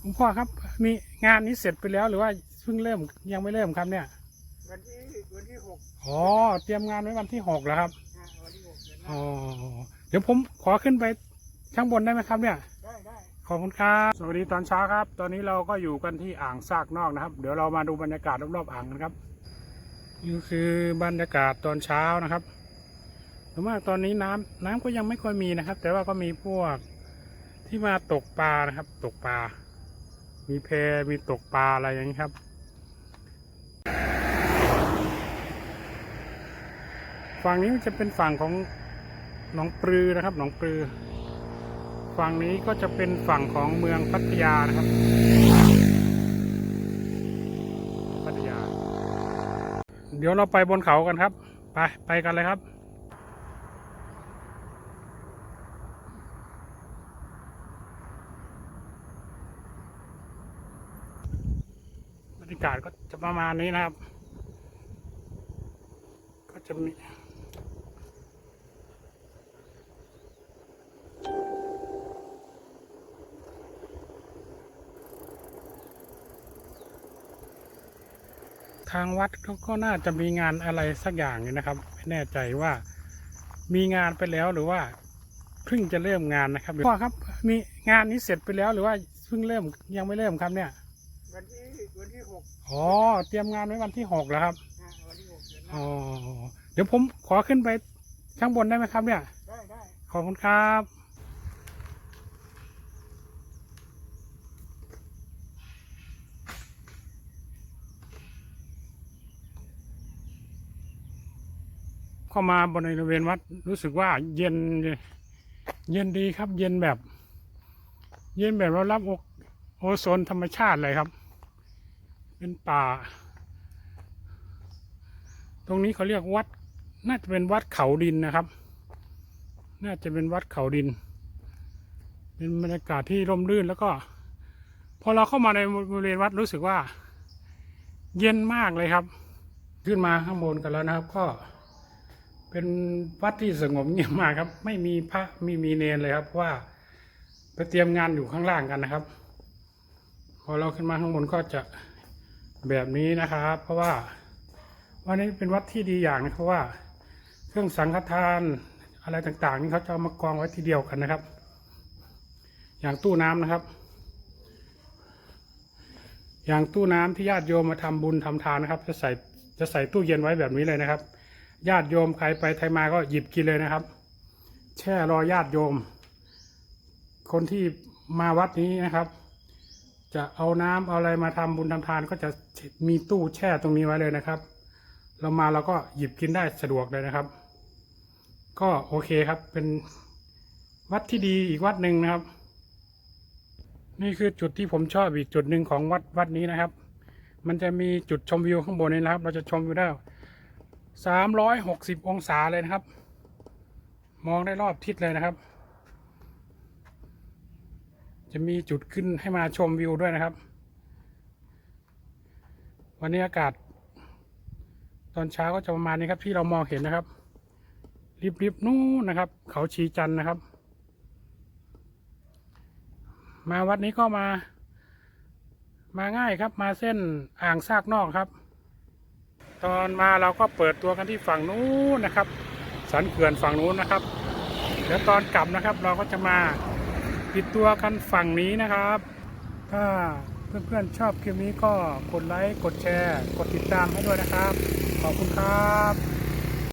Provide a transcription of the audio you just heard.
หลวงพ่อครับ มีงานนี้เสร็จไปแล้วหรือว่าเพิ่งเริ่มยังไม่เริ่มครับเนี่ย วันที่วันที่หกอ๋อเตรียมงานไว้วันที่หกแล้วครับนะวันที่หกเดือนหอ๋น้าอเดี๋ยวผมขอขึ้นไปข้างบนได้ไหมครับเนี่ย ได้ได้ ขอบคุณครับ สวัสดีตอนเช้าครับ ตอนนี้เราก็อยู่กันที่อ่างซากนอกนะครับ เดี๋ยวเรามาดูบรรยากาศรอบๆอ่างกันครับ นี่คือบรรยากาศตอนเช้านะครับแต่ว่าตอนนี้น้ำน้ำก็ยังไม่ค่อยมีนะครับ แต่ว่าก็มีพวกที่มาตกปลานะครับ ตกปลา มีแพมีตกปลาอะไรอย่างนี้ครับ ฝั่งนี้จะเป็นฝั่งของหนองปลือนะครับหนองปลือ ฝั่งนี้ก็จะเป็นฝั่งของเมืองพัทยานะครับ พัทยา เดี๋ยวเราไปบนเขากันครับ ไปไปกันเลยครับ บ รยากาศก็จะประมาณนี้นะครับ ก็จะมีทางวัดเขาก็น่าจะมีงานอะไรสักอย่างอยู่นะครับ ไม่แน่ใจว่ามีงานไปแล้วหรือว่าเพิ่งจะเริ่มงานนะครับพ่อครับ มีงานนี้เสร็จไปแล้วหรือว่าเพิ่งเริ่มยังไม่เริ่มครับเนี่ยวันที่ วันที่หกอ๋อเตรียมงานไว้วันที่หกแล้วครับนะวันที่หกเดือนหอ๋น้าอเดี๋ยวผมขอขึ้นไปข้างบนได้ไหมครับเนี่ย ได้ได้ขอบคุณครับ เข้ามาบริเวณวัดรู้สึกว่าเย็น เย็นดีครับ เย็นแบบ เย็นแบบเรารับโอโอโซนธรรมชาติเลยครับ เป็นป่า ตรงนี้เขาเรียกวัด น่าจะเป็นวัดเขาดินนะครับ น่าจะเป็นวัดเขาดิน เป็นบรรยากาศที่ร่มรื่นแล้วก็ พอเราเข้ามาในบริเวณวัดรู้สึกว่า เย็นมากเลยครับ ขึ้นมาข้างบนกันแล้วนะครับ ก็เป็นวัดที่สงบเงียบมากครับ ไม่มีพระไม่มีเนรเลยครับเพราะว่าไปเตรียมงานอยู่ข้างล่างกันนะครับ พอเราขึ้นมาข้างบนก็จะ แบบนี้นะครับ เพราะว่าวันนี้เป็นวัดที่ดีอย่างนะเพราะว่า เครื่องสังฆทานอะไรต่างๆ นี่เขาจะเอามากองไว้ทีเดียวกันนะครับ อย่างตู้น้ำนะครับ อย่างตู้น้ำที่ญาติโยมมาทำบุญทำทานนะครับ จะใส่จะใส่ตู้เย็นไว้แบบนี้เลยนะครับ ญาติโยมใครไปใครมาก็หยิบกินเลยนะครับ แช่รอญาติโยม คนที่มาวัดนี้นะครับ จะเอาน้ำเอาอะไรมาทำบุญทำทานก็จะมีตู้แช่ตรงนี้ไว้เลยนะครับ เรามาเราก็หยิบกินได้สะดวกเลยนะครับ ก็โอเคครับเป็นวัดที่ดีอีกวัดหนึ่งนะครับ นี่คือจุดที่ผมชอบอีกจุดหนึ่งของวัดวัดนี้นะครับ มันจะมีจุดชมวิวข้างบนนี้นะครับ เราจะชมวิวได้สามร้อยหกสิบองศาเลยนะครับ มองได้รอบทิศเลยนะครับ จะมีจุดขึ้นให้มาชมวิวด้วยนะครับ วันนี้อากาศ ตอนเช้าก็จะประมาณนี้ครับที่เรามองเห็นนะครับ ริบๆนู่นนะครับ เขาชีจันนะครับ มาวัดนี้ก็มา มาง่ายครับมาเส้นอ่างซากนอกครับ ตอนมาเราก็เปิดตัวกันที่ฝั่งนู้นนะครับ สันเขื่อนฝั่งนู้นนะครับเดี๋ยวตอนกลับนะครับเราก็จะมา ปิดตัวกันฝั่งนี้นะครับ ถ้าเพื่อนๆชอบคลิปนี้ก็กดไลค์ กดแชร์ กดติดตามให้ด้วยนะครับ ขอบคุณครับ